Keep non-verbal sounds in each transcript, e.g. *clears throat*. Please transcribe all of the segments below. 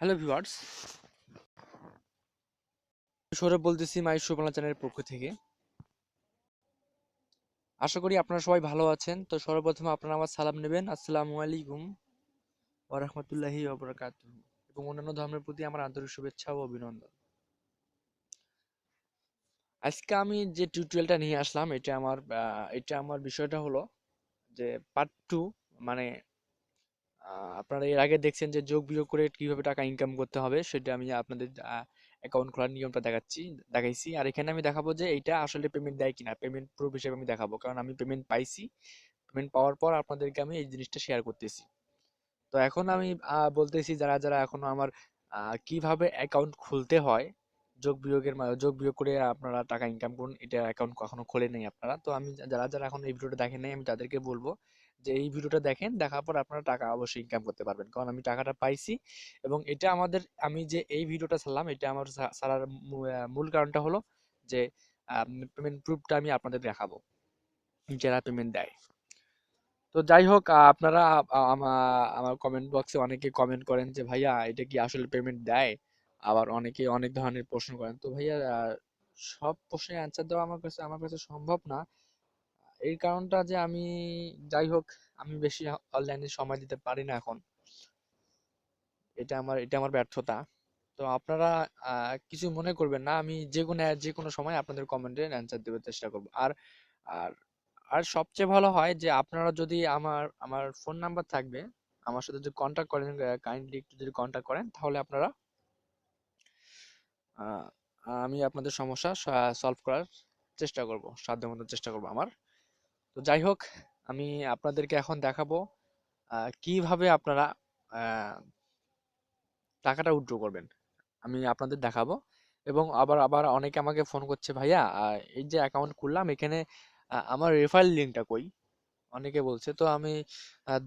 Hello viewers Sourav বলতেছি মাই সুবর্ণা চ্যানেলের পক্ষ থেকে। আশা করি আপনারা সবাই ভালো আছেন। তো সর্বপ্রথম আপনারা আমার সালাম নেবেন। আসসালামু আলাইকুম ওয়া রাহমাতুল্লাহি ওয়া বারাকাতুহু এবং অন্যান্য ধর্মের প্রতি আমার আন্তরিক শুভেচ্ছা ও অভিনন্দন। আজকে আমি যে টিউটোরিয়ালটা নিয়ে আসলাম, এটা আমার এটা আমার বিষয়টা হলো যে পার্ট টু মানে আপনারা এর আগে দেখছেন যে যোগ বিয়োগ করে কীভাবে টাকা ইনকাম করতে হবে, সেটা আমি আপনাদের অ্যাকাউন্ট খোলার নিয়মটা দেখাচ্ছি, দেখাইছি। আর এখানে আমি দেখাবো যে এইটা আসলে পেমেন্ট দেয় কিনা পেমেন্ট প্রুফ হিসেবে আমি দেখাবো। কারণ আমি পেমেন্ট পাইছি পেমেন্ট পাওয়ার পর আপনাদেরকে আমি এই জিনিসটা শেয়ার করতেছি। তো এখন আমি বলতেছি যারা যারা এখনও আমার কীভাবে অ্যাকাউন্ট খুলতে হয়, যোগ বিয়োগের যোগ বিয়োগ করে আপনারা টাকা ইনকাম করুন, এটা অ্যাকাউন্ট কখনো খোলে নাই আপনারা। তো আমি, যারা যারা এখন এই ভিডিওটা দেখেন নাই, আমি তাদেরকে বলব যে, এই ভিডিওটা দেখেন, দেখার পর আপনারা টাকা অবশ্যই ইনকাম করতে পারবেন। কারণ আমি টাকাটা পাইছি এবং এটা আমাদের, আমি যে, এই ভিডিওটা ছাড়লাম, এটা আমার ছাড়ার মূল কারণটা হলো যে পেমেন্ট প্রুফটা আমি আপনাদের দেখাবো, যারা পেমেন্ট দেয়। তো যাই হোক আপনারা আমার কমেন্ট বক্সে অনেকে কমেন্ট করেন যে, ভাইয়া, এটা কি আসলে পেমেন্ট দেয়? আবার অনেকে অনেক ধরনের প্রশ্ন করেন। তো ভাইয়া সব প্রশ্নের অ্যান্সার দেওয়া আমার কাছে আমার কাছে সম্ভব না। এই কারণটা যে আমি, যাই হোক, আমি বেশি অনলাইনে সময় দিতে পারি না এখন। এটা আমার এটা আমার ব্যর্থতা। তো আপনারা কিছু মনে করবেন না, আমি যে কোনো যে কোনো সময় আপনাদের কমেন্টের অ্যান্সার দেওয়ার চেষ্টা করব। আর আর আর সবচেয়ে ভালো হয় যে আপনারা যদি আমার আমার ফোন নাম্বার থাকবে, আমার সাথে যদি কন্ট্যাক্ট করেন কাইন্ডলি একটু যদি কন্ট্যাক্ট করেন, তাহলে আপনারা আমি আপনাদের সমস্যা সলভ করার চেষ্টা করব, সাধ্যমতো চেষ্টা করব আমার। তো যাই হোক, আমি আপনাদেরকে এখন দেখাবো কীভাবে আপনারা টাকাটা উইথড্র করবেন। আমি আপনাদের দেখাবো এবং আবার আবার অনেকে আমাকে ফোন করছে, ভাইয়া এই যে অ্যাকাউন্ট খুললাম, এখানে আমার রেফারেল লিঙ্কটা কই? অনেকে বলছে, তো আমি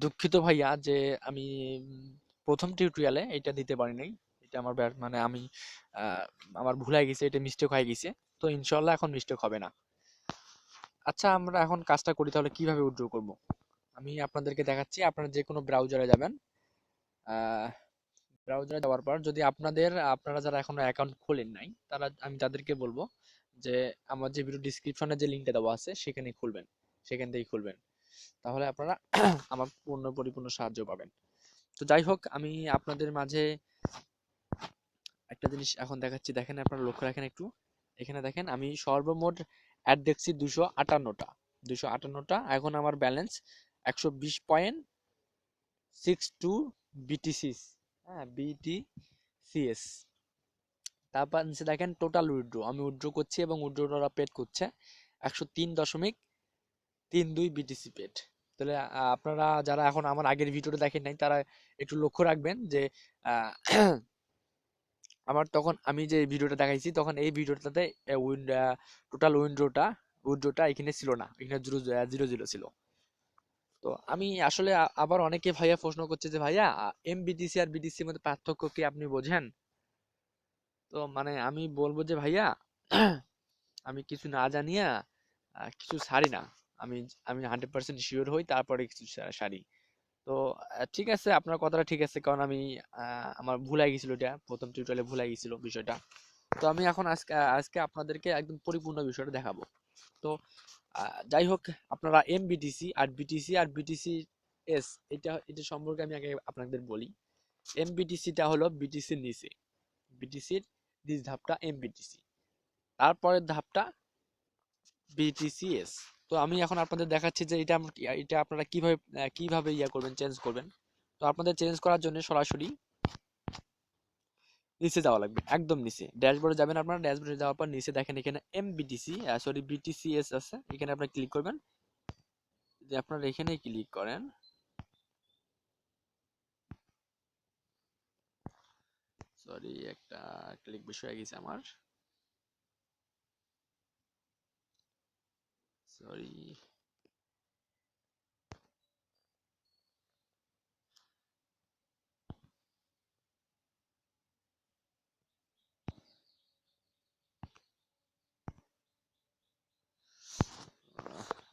দুঃখিত ভাইয়া যে আমি, প্রথম টিউটোরিয়ালে এটা দিতে পারি নাই। এটা আমার মানে আমি আমার ভুল গেছে, এটা মিস্টেক হয়ে গেছে। তো ইনশাল্লাহ এখন মিস্টেক হবে না। আচ্ছা আমরা এখন কাজটা করি, তাহলে কীভাবে উইথড্র করব? আমি আপনাদেরকে দেখাচ্ছি, আপনারা যে কোনো ব্রাউজারে যাবেন ব্রাউজারে যাওয়ার পর যদি আপনাদের, আপনারা যারা এখনও অ্যাকাউন্ট খোলেন নাই, তারা, আমি তাদেরকে বলব যে, আমার যে ভিডিও ডিসক্রিপশনে যে লিঙ্কটা দেওয়া আছে, সেখানে খুলবেন, সেখান থেকেই খুলবেন। তাহলে আপনারা *clears throat* আমার পূর্ণ পরিপূর্ণ সাহায্য পাবেন। তো যাই হোক, আমি আপনাদের মাঝে একটা জিনিস এখন দেখাচ্ছি। দেখেন, আপনারা লক্ষ্য রাখেন একটু। এখানে দেখেন, আমি সর্বমোট অ্যাড দেখছি দুশো আটান্নটা। দুশো আটান্নটা, এখন আমার ব্যালেন্স একশো বিশ পয়েন্ট সিক্স টু বিটিসি হ্যাঁ বিটিসিএস তারপর নিচে দেখেন টোটাল উইথড্র আমি উইথড্র করছি এবং উইথড্রটা পেড করছে একশো তিন দশমিক তিন দুই বিটিসি পেড তাহলে আপনারা যারা এখন আমার আগের ভিডিওটা দেখেন নাই, তারা একটু লক্ষ্য রাখবেন যে আমার তখন আমি যে ভিডিওটা দেখাইছি, তখন এই ভিডিওটাতে টোটাল উইন্ডোটা উইন্ডোটা এখানে ছিল না। এখানে জিরো জিরো জিরো ছিল। তো আমি আসলে আবার অনেকে ভাইয়া প্রশ্ন করছে যে, ভাইয়া এমবিটিসি আর বিটিসি এর মধ্যে পার্থক্য কি আপনি বোঝেন? তো মানে আমি বলব যে, ভাইয়া, *clears throat* আমি কিছু না জানিয়া কিছু ছাড়ি না। আমি আমি হান্ড্রেড পার্সেন্ট শিওর হই, তারপরে কিছু সারি তো ঠিক আছে, আপনার কথাটা ঠিক আছে, কারণ আমি আমার ভুল গেছিল এটা, প্রথম টিউটোরিয়ালে ভুল হয়ে গেছিল বিষয়টা। তো আমি এখন আজকে আজকে আপনাদেরকে একদম পরিপূর্ণ বিষয়টা দেখাবো। তো যাই হোক, আপনারা এমবিটিসি আর বিটিসি আর বিটিসি এস এটা এটা সম্পর্কে আমি আগে আপনাদের বলি। এমবিটিসিটা হলো বিটিসির নিচে। বিটিসির নিচ ধাপটা এম বিটিসি তারপরের ধাপটা বিটিসিএস তো আমি এখন আপনাদের দেখাচ্ছি যে এটা এটা আপনারা কীভাবে কীভাবে ইয়া করবেন চেঞ্জ করবেন। তো আপনাদের চেঞ্জ করার জন্য সরাসরি নিচে যাওয়া লাগবে, একদম নিচে। ড্যাশবোর্ডে যাবেন আপনারা, ড্যাশবোর্ডে যাওয়ার পর নিচে দেখেন এখানে এমবিটিসি সরি বিটিসিএস আছে। এখানে আপনারা ক্লিক করবেন। যে আপনারা এখানে ক্লিক করেন। সরি একটা ক্লিক বিষয় গেছে আমার। সরি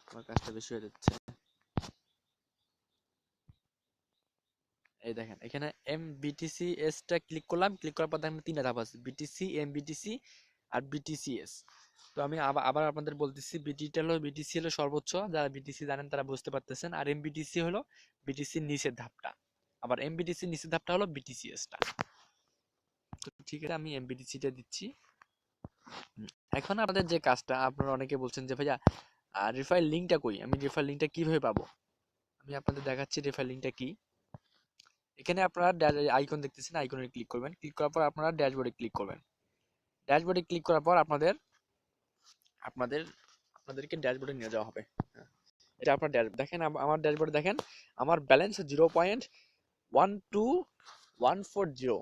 আমার কাজটা বেশি হয়ে যাচ্ছে। এই দেখেন, এখানে এম বিটিসি এসটা ক্লিক করলাম ক্লিক করার পর দেখেন তিনটা ধাপ আছে বিটিসি এম বিটিসি আর বিটিসিএস তো আমি আবার আপনাদের বলতেছি বিটিটা হলো বিটিসি হলো সর্বোচ্চ। যারা বিটিসি জানেন তারা বুঝতে পারতেছেন। আর এমবিটিসি হলো বিটিসির নিচের ধাপটা। আবার এমবিটিসির নিচের ধাপটা হলো বিটিসিএসটা তো ঠিক আছে, আমি এমবিটিসিটা দিচ্ছি। এখন আপনাদের যে কাজটা, আপনারা অনেকে বলছেন যে, ভাইয়া রিফাইল লিঙ্কটা কই? আমি রিফাইল লিঙ্কটা কীভাবে পাবো? আমি আপনাদের দেখাচ্ছি রিফাইল লিঙ্কটা কি। এখানে আপনারা আইকন দেখতেছেন আইকনে ক্লিক করবেন। ক্লিক করার পর আপনারা ড্যাশবোর্ডে ক্লিক করবেন। ড্যাশবোর্ডে ক্লিক করার পর আপনাদের আপনাদের, আপনাদেরকে ড্যাশবোর্ডে নিয়ে যাওয়া হবে। এটা আপনার ড্যাশ দেখেন আমার ড্যাশবোর্ডে দেখেন, আমার balance zero point one two one four zero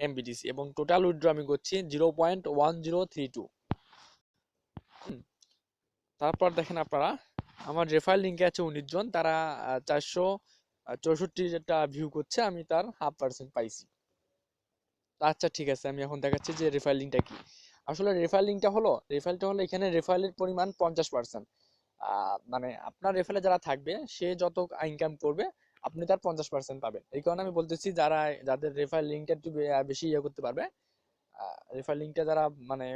mBTC এবং টোটাল উইথড্র আমি করছি zero point one zero three two তারপর দেখেন আপনারা, আমার রেফার লিঙ্কে আছে উনিশ জন, তারা চারশো চৌষট্টি যেটা ভিউ করছে, আমি তার হাফ পার্সেন্ট পাইছি। আচ্ছা ঠিক আছে, আমি এখন দেখাচ্ছি যে রেফার লিঙ্কটা কি। আসলে রেফার লিঙ্কটা হলো রেফারটা হলো এখানে রেফারের পরিমাণ পঞ্চাশ পার্সেন্ট মানে আপনার রেফারে যারা থাকবে, সে যত ইনকাম করবে, আপনি তার পঞ্চাশ পার্সেন্ট পাবেন। এই কারণে আমি বলতেছি, যারা, যাদের রেফার লিঙ্কটা একটু বেশি ইয়ে করতে পারবে রেফার লিঙ্কটা যারা মানে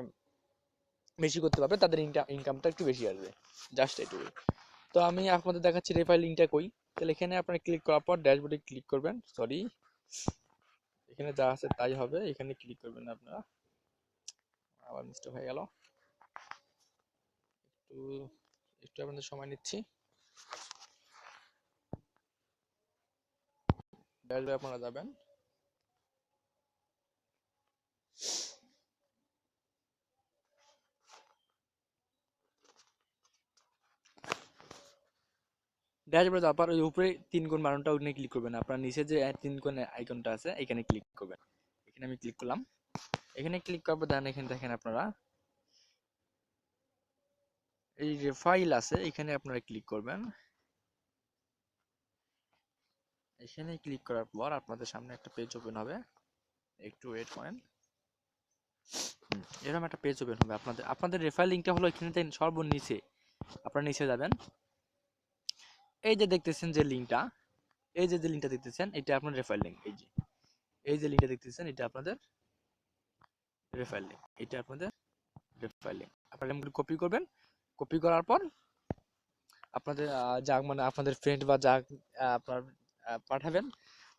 বেশি করতে পারবে, তাদের ইনকামটা একটু বেশি আসবে। জাস্ট এটুকুই। তো আমি আপনাদের দেখাচ্ছি রেফার লিঙ্কটা কই। তাহলে এখানে আপনারা ক্লিক করার পর ড্যাশবোর্ডে ক্লিক করবেন সরি এখানে যা আছে তাই হবে, এখানে ক্লিক করবেন আপনারা। আবার মিস্টেক হয়ে গেল। একটু একটু আপনাদের সময় নিচ্ছি। ড্যাশবোর্ডে আপনারা যাবেন। ড্যাশবোর্ডে পর ওই উপরে তিন কোণ বানানটা ওখানে ক্লিক করবেন। আপনার নিচে যে তিন কোণ আইকনটা আছে এখানে ক্লিক করবেন। এখানে আমি ক্লিক করলাম। এখানে ক্লিক করার পর দেখেন এখানে দেখেন আপনারা। এই যে ফাইল আছে, এখানে আপনারা ক্লিক করবেন। এখানে ক্লিক করার পর আপনাদের সামনে একটা পেজ ওপেন হবে। একটু ওয়েট করেন। এরকম একটা পেজ ওপেন হবে আপনাদের। আপনাদের রেফার লিঙ্কটা হলো এখানে দেন সর্বনিচে আপনারা নিচে যাবেন। এই যে দেখতেছেন যে লিঙ্কটা এই যে যে লিঙ্কটা দেখতেছেন, এটা আপনার রেফার লিঙ্ক এই যে। এই যে লিঙ্কটা দেখতেছেন, এটা আপনাদের রেফার লিঙ্ক এটা আপনাদের রেফার লিঙ্ক আপনারা লিঙ্কগুলো কপি করবেন কপি করার পর আপনাদের যা মানে আপনাদের ফ্রেন্ড বা যা আপনার পাঠাবেন,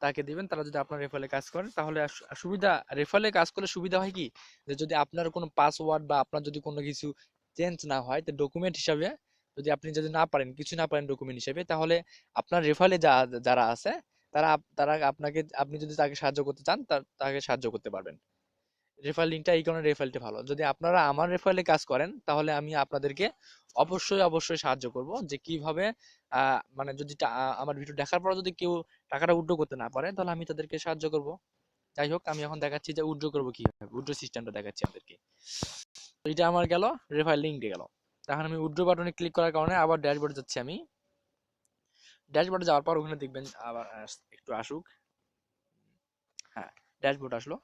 তাকে দিবেন, তারা যদি আপনার রেফারে কাজ করে, তাহলে সুবিধা রেফারে কাজ করলে সুবিধা হয় কি? যে যদি আপনার কোনো পাসওয়ার্ড বা আপনার যদি কোনো কিছু চেঞ্জ না হয়, তো ডকুমেন্ট হিসাবে যদি আপনি যদি না পারেন, কিছু না পারেন ডকুমেন্ট হিসেবে, তাহলে আপনার রেফারে যা, যারা আছে, তারা তারা আপনাকে, আপনি যদি তাকে সাহায্য করতে চান তাকে সাহায্য করতে পারবেন। রেফার লিঙ্কটা এই কারণে রেফারেলটা ভালো। যদি আপনারা আমার রেফারেলে কাজ করেন, তাহলে আমি আপনাদেরকে অবশ্যই অবশ্যই সাহায্য করব যে কীভাবে মানে যদি আমার ভিডিও দেখার পর যদি কেউ টাকাটা উইথড্র করতে না পারে, তাহলে আমি তাদেরকে সাহায্য করব। যাই হোক, আমি এখন দেখাচ্ছি যে উইথড্র করব কীভাবে। উইথড্র সিস্টেমটা দেখাচ্ছি আপনাদেরকে। তো এটা আমার গেল রেফার লিঙ্ক গেল। তখন আমি উইথড্র বাটনে ক্লিক করার কারণে আবার ড্যাশবোর্ডে যাচ্ছি আমি। ড্যাশবোর্ডে যাওয়ার পর ওখানে দেখবেন আবার একটু আসুক। হ্যাঁ ড্যাশবোর্ড আসলো।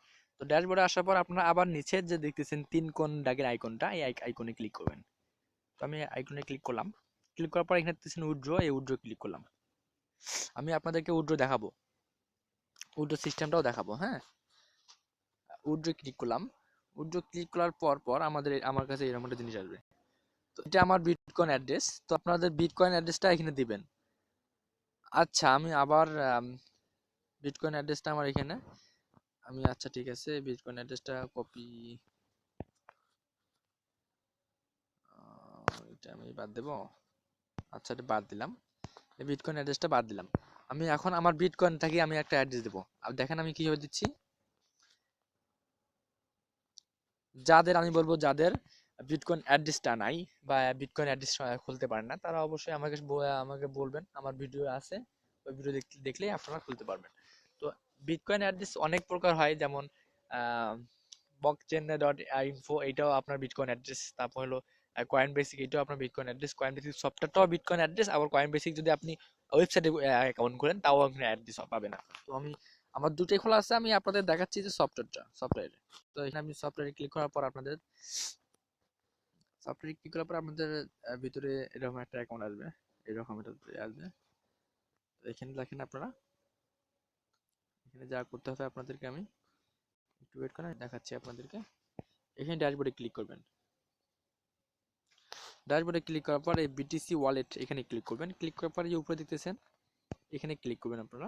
তো ড্যাশবোর্ডে আসার পর আপনারা আবার নিচে যে দেখতেছেন তিন কোন দাগের আইকনটা এই আইকনে ক্লিক করবেন। তো আমি আইকনে ক্লিক করলাম। ক্লিক করার পর এখানে দেখতেছেন উইথড্র এই উইথড্র ক্লিক করলাম। আমি আপনাদেরকে উইথড্র দেখাবো। উইথড্র সিস্টেমটাও দেখাবো হ্যাঁ? উইথড্র ক্লিক করলাম। উইথড্র ক্লিক করার পর পর আমাদের আমার কাছে এরকম একটা জিনিস আসবে। তো এটা আমার বিটকয়েন অ্যাড্রেস তো আপনাদের বিটকয়েন অ্যাড্রেসটা এখানে দিবেন। আচ্ছা আমি আবার বিটকয়েন অ্যাড্রেসটা আমার এখানে আমি আচ্ছা ঠিক আছে বিটকয়েন অ্যাড্রেসটা কপি এটা আমি বাদ দেব। আচ্ছা এটা বাদ দিলাম। এই বিটকয়েন অ্যাড্রেসটা বাদ দিলাম। আমি এখন আমার বিটকয়েন থেকে আমি একটা অ্যাড্রেস দেবো। আর দেখেন আমি কীভাবে দিচ্ছি। যাদের, আমি বলব যাদের বিটকয়েন অ্যাড্রেসটা নাই বা বিটকয়েন অ্যাড্রেস খুলতে পারেন না, তারা অবশ্যই আমাকে আমাকে বলবেন। আমার ভিডিও আছে, ওই ভিডিও দেখলেই আপনারা খুলতে পারবেন। বিটকয়েন অ্যাড্রেস অনেক প্রকার হয়, যেমন বকচেন ডট ইনফো এইটাও আপনার বিটকয়েন অ্যাড্রেস তারপর হলো কয়েন বেসিক এটাও আপনার বিটকয়েন অ্যাড্রেস কয়েন বেসিক সফটওয়্যারটাও বিটকয়েন অ্যাড্রেস আবার কয়েন বেসিক যদি আপনি ওয়েবসাইটে অ্যাকাউন্ট করেন, তাও আপনি অ্যাড্রেস পাবেন। না তো আমি, আমার দুটোই খোলা আছে, আমি আপনাদের দেখাচ্ছি যে সফটওয়্যারটা সফটওয়্যারে তো এখানে আমি সফটওয়্যারে ক্লিক করার পর আপনাদের সফটওয়্যারে ক্লিক করার পর আপনাদের ভিতরে এরকম একটা অ্যাকাউন্ট আসবে, এরকম একটা আসবে। এখানে দেখেন আপনারা এখানে যা করতে হবে আপনাদেরকে আমি একটু ওয়েট করেন দেখাচ্ছি আপনাদেরকে। এখানে ড্যাশবোর্ডে ক্লিক করবেন। ড্যাশবোর্ডে ক্লিক করার পর এই বিটিসি ওয়ালেট এখানে ক্লিক করবেন। ক্লিক করার পর যে উপরে দেখতেছেন, এখানে ক্লিক করবেন আপনারা।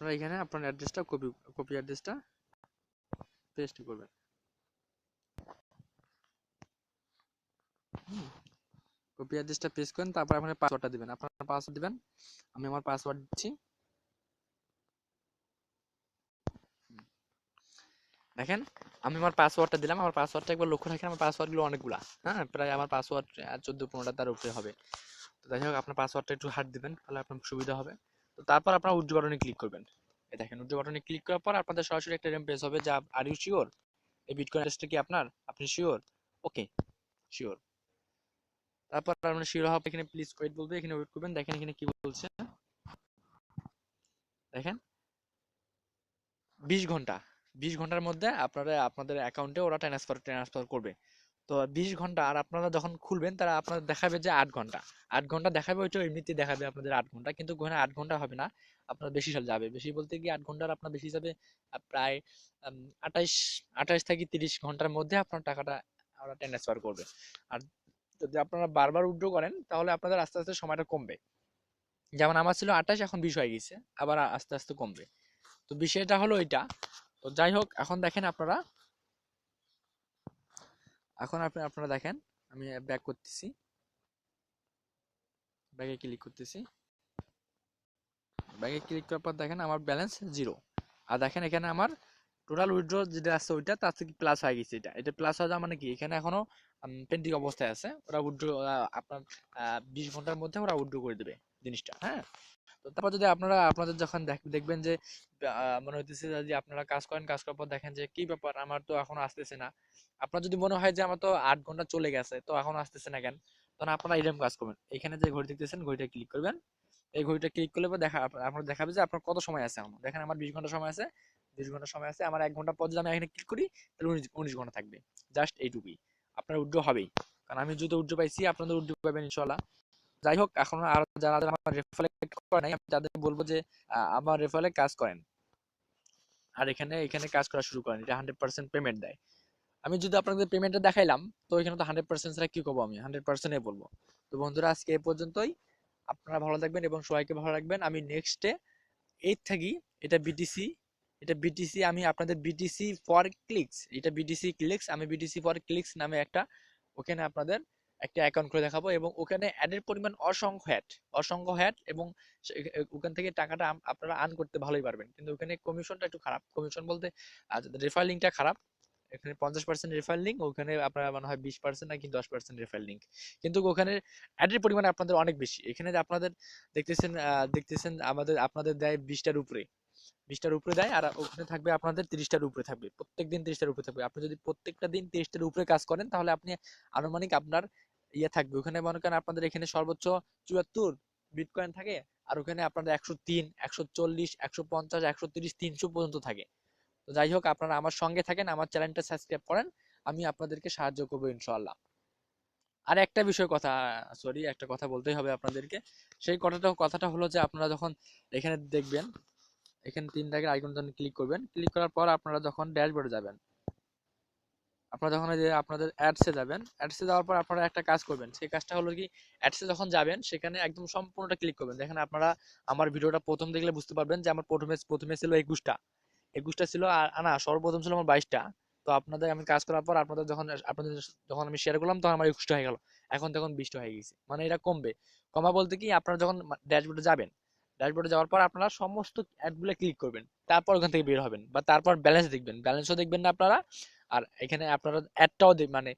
আপনারা এখানে আপনার অ্যাড্রেসটা কপি কপি অ্যাড্রেসটা পেস্ট করবেন। কপি অ্যাড্রেসটা পেস্ট করেন, তারপর আপনার পাসওয়ার্ডটা দিবেন। আপনার পাসওয়ার্ড দিবেন, আমি আমার পাসওয়ার্ড দিচ্ছি। দেখেন, আমি আমার পাসওয়ার্ডটা দিলাম, আমার পাসওয়ার্ডটা একবার লক্ষ্য রাখেন, আমার পাসওয়ার্ডগুলো অনেকগুলা। হ্যাঁ প্রায় আমার পাসওয়ার্ড চোদ্দ পনেরোটা তার উপরে হবে। তো যাই হোক, আপনার পাসওয়ার্ডটা একটু হার্ড দিবেন, তাহলে আপনার সুবিধা হবে। তো তারপর আপনার উজ্জ্ব বাটনে ক্লিক করবেন। এই দেখেন উজ্জ্ব বাটনে ক্লিক করার পর আপনাদের সরাসরি একটা এরকম পেজ হবে, যা আর ইউ শিওর এই বিটকয়েন অ্যাড্রেসটা কি আপনার? আপনি শিওর ওকে শিওর তারপর আপনার শিওর হবে, এখানে প্লিজ ওয়েট বলবে এখানে ওয়েট করবেন, দেখেন এখানে কি বলছে। দেখেন, বিশ ঘণ্টা, বিশ ঘণ্টার মধ্যে আপনারা, আপনাদের অ্যাকাউন্টে ওরা ট্রান্সফার ট্রান্সফার করবে। তো বিশ ঘণ্টা আর আপনারা যখন খুলবেন তারা আপনাদের দেখাবে যে আট ঘণ্টা। আট ঘণ্টা দেখাবে ওইটা এমনিতেই দেখাবে আপনাদের আট ঘণ্টা কিন্তু ওখানে আট ঘণ্টা হবে না, আপনার বেশি সাল যাবে। বেশি বলতে কি আট ঘণ্টার আপনার বেশি যাবে প্রায় আঠাইশ আঠাইশ থেকে তিরিশ ঘণ্টার মধ্যে আপনার টাকাটা ওরা ট্রান্সফার করবে। আর যদি আপনারা বারবার উইথড্র করেন তাহলে আপনাদের আস্তে আস্তে সময়টা কমবে। যেমন আমার ছিল আঠাশ এখন বিশ হয়ে গেছে, আবার আস্তে আস্তে কমবে। তো বিষয়টা হলো এটা তো যাই হোক, এখন দেখেন আপনারা এখন আপনি, আপনারা দেখেন, আমি ব্যাক করতেছি। ব্যাগে ক্লিক করতেছি। ব্যাগে ক্লিক করার পর দেখেন আমার ব্যালেন্স জিরো আর দেখেন এখানে আমার টোটাল উইথড্র যেটা আছে ওইটা, তার থেকে প্লাস হয়ে গেছে এটা। এটা প্লাস যাওয়া মানে কি? এখানে এখনও পেন্ডিং অবস্থায় আছে। ওরা উইথড্র আপনার বিশ ঘণ্টার মধ্যে ওরা উইথড্র করে দেবে জিনিসটা হ্যাঁ? তো তারপর যদি আপনারা, আপনাদের যখন দেখবেন যে মনে হইতেছে যে আপনারা কাজ করেন, কাজ করার পর দেখেন যে, কি ব্যাপার, আমার তো এখন আসতেছে না। আপনার যদি মনে হয় যে, আমার তো আট ঘণ্টা চলে গেছে, তো এখন আসতেছে না কেন? তখন আপনারা এরকম কাজ করবেন। এখানে যে ঘড়ি দেখতেছেন, ঘড়িটা ক্লিক করবেন। এই ঘড়িটা ক্লিক করলে দেখা, আপনার দেখাবে যে, আপনার কত সময় আছে এখন? দেখেন আমার বিশ ঘণ্টা সময় আছে, বিশ ঘণ্টা সময় আছে, আমার এক ঘণ্টা পর যদি আমি এখানে ক্লিক করি, তাহলে উনিশ ঘণ্টা থাকবে। জাস্ট এইটুকুই। আপনার উড্ডো হবেই। কারণ আমি যদি উড্ডো পাইছি, আপনাদের উড্ডো পাবেন ইনশাল্লাহ যাই হোক এখন আর যারা আমার রেফারে করে নাই। আমি তাদের বলব যে আমার রেফারে কাজ করেন। আর এখানে এখানে কাজ করা শুরু করেন, এটা হান্ড্রেড পার্সেন্ট পেমেন্ট দেয়। আমি যদি আপনাদের পেমেন্টটা দেখাইলাম, তো এখানে তো হান্ড্রেড পার্সেন্ট ছাড়া কি করব আমি? হান্ড্রেড পার্সেন্টে বলব। তো বন্ধুরা, আজকে এ পর্যন্তই। আপনারা ভালো থাকবেন এবং সবাইকে ভালো রাখবেন। আমি নেক্সটে এইট থাকি। এটা বিটিসি এটা বিটিসি আমি আপনাদের বিটিসি ফর ক্লিকস এটা বিটিসি ক্লিকস আমি বিটিসি ফর ক্লিকস নামে একটা, ওখানে আপনাদের একটা অ্যাকাউন্ট করে দেখাবো এবং ওখানে অ্যাডের পরিমাণ অসংখ্য হ্যাট অসংখ্য হ্যাট এবং ওখান থেকে টাকাটা আপনারা আর্ন করতে ভালোই পারবেন। কিন্তু ওখানে কমিশনটা একটু খারাপ। কমিশন বলতে রেফার লিঙ্কটা খারাপ, এখানে পঞ্চাশ পার্সেন্ট রেফার লিঙ্ক ওখানে মনে হয় বিশ পার্সেন্ট নাকি দশ পার্সেন্ট রেফার লিঙ্ক কিন্তু ওখানে অ্যাডের পরিমাণ আপনাদের অনেক বেশি। এখানে আপনাদের দেখতেছেন দেখতেছেন আমাদের, আপনাদের দেয় বিশটার উপরে। বিশটার উপরে দেয় আর ওখানে থাকবে আপনাদের তিরিশটার উপরে থাকবে। প্রত্যেকদিন তিরিশটার উপরে থাকবে। আপনি যদি প্রত্যেকটা দিন তিরিশটার উপরে কাজ করেন, তাহলে আপনি আনুমানিক আপনার ইয়ে থাকবে। ওখানে মনে করেন আপনাদের এখানে সর্বোচ্চ চুয়াত্তর বিটকয়েন থাকে আর ওখানে আপনাদের একশো তিন, একশো চল্লিশ, একশো পঞ্চাশ, একশো তিরিশ, তিনশো পর্যন্ত থাকে। তো যাই হোক, আপনারা আমার সঙ্গে থাকেন, আমার চ্যানেলটা সাবস্ক্রাইব করেন, আমি আপনাদেরকে সাহায্য করব ইনশাল্লাহ আর একটা বিষয় কথা সরি একটা কথা বলতেই হবে আপনাদেরকে। সেই কথাটা কথাটা হলো যে আপনারা যখন এখানে দেখবেন, এখানে তিন দাগের আইকন ক্লিক করবেন ক্লিক করার পর আপনারা যখন ড্যাশবোর্ডে যাবেন আপনারা যখন এই যে আপনাদের অ্যাডসে যাবেন অ্যাডসে যাওয়ার পর আপনারা একটা কাজ করবেন, সেই কাজটা হলো কি অ্যাডসে যখন যাবেন, সেখানে একদম সম্পূর্ণটা ক্লিক করবেন। দেখেন আপনারা আমার ভিডিওটা প্রথম দেখলে বুঝতে পারবেন যে আমার প্রথমে প্রথমে ছিল একুশটা। একুশটা ছিল আর না, সর্বপ্রথম ছিল আমার বাইশটা। তো আপনাদের আমি কাজ করার পর আপনাদের যখন আপনাদের যখন আমি শেয়ার করলাম, তখন আমার একুশটা হয়ে গেল। এখন তখন বিশটা হয়ে গেছে। মানে এটা কমবে। কমা বলতে কি, আপনারা যখন ড্যাশবোর্ডে যাবেন ড্যাশবোর্ডে যাওয়ার পর আপনারা সমস্ত অ্যাডগুলো ক্লিক করবেন। তারপর ওখান থেকে বের হবেন বা তারপর ব্যালেন্স দেখবেন। ব্যালেন্সও দেখবেন না আপনারা আর এখানে আপনারা অ্যাডটাও মানে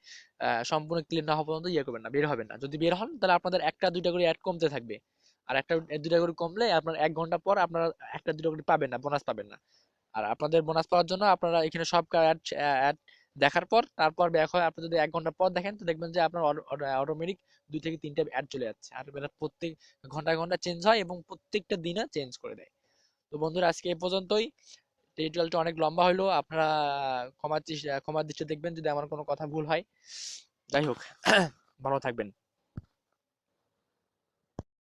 সম্পূর্ণ ক্লিয়ার না হওয়া পর্যন্ত ইয়ে করবেন না, বের হবেন না। যদি বের হন, তাহলে আপনাদের একটা দুইটা করে অ্যাড কমতে থাকবে। আর একটা দুইটা করে কমলে আপনার এক ঘণ্টা পর আপনারা একটা দুটো করে পাবেন না বোনাস পাবেন না। আর আপনাদের বোনাস পাওয়ার জন্য আপনারা এখানে সব অ্যাড অ্যাড দেখার পর তারপর ব্যাক হয়, আপনি যদি এক ঘণ্টা পর দেখেন, তো দেখবেন যে আপনার অটোমেটিক দুই থেকে তিনটা অ্যাড চলে যাচ্ছে। আর এটা প্রত্যেক ঘণ্টা ঘণ্টা চেঞ্জ হয় এবং প্রত্যেকটা দিনে চেঞ্জ করে দেয়। তো বন্ধুরা, আজকে এই পর্যন্তই। টিউটোরিয়ালটা অনেক লম্বা হলো আপনারা ক্ষমা চেষ্টা ক্ষমার দৃষ্টি দেখবেন যদি আমার কোনো কথা ভুল হয়। যাই হোক, *clears throat* ভালো থাকবেন।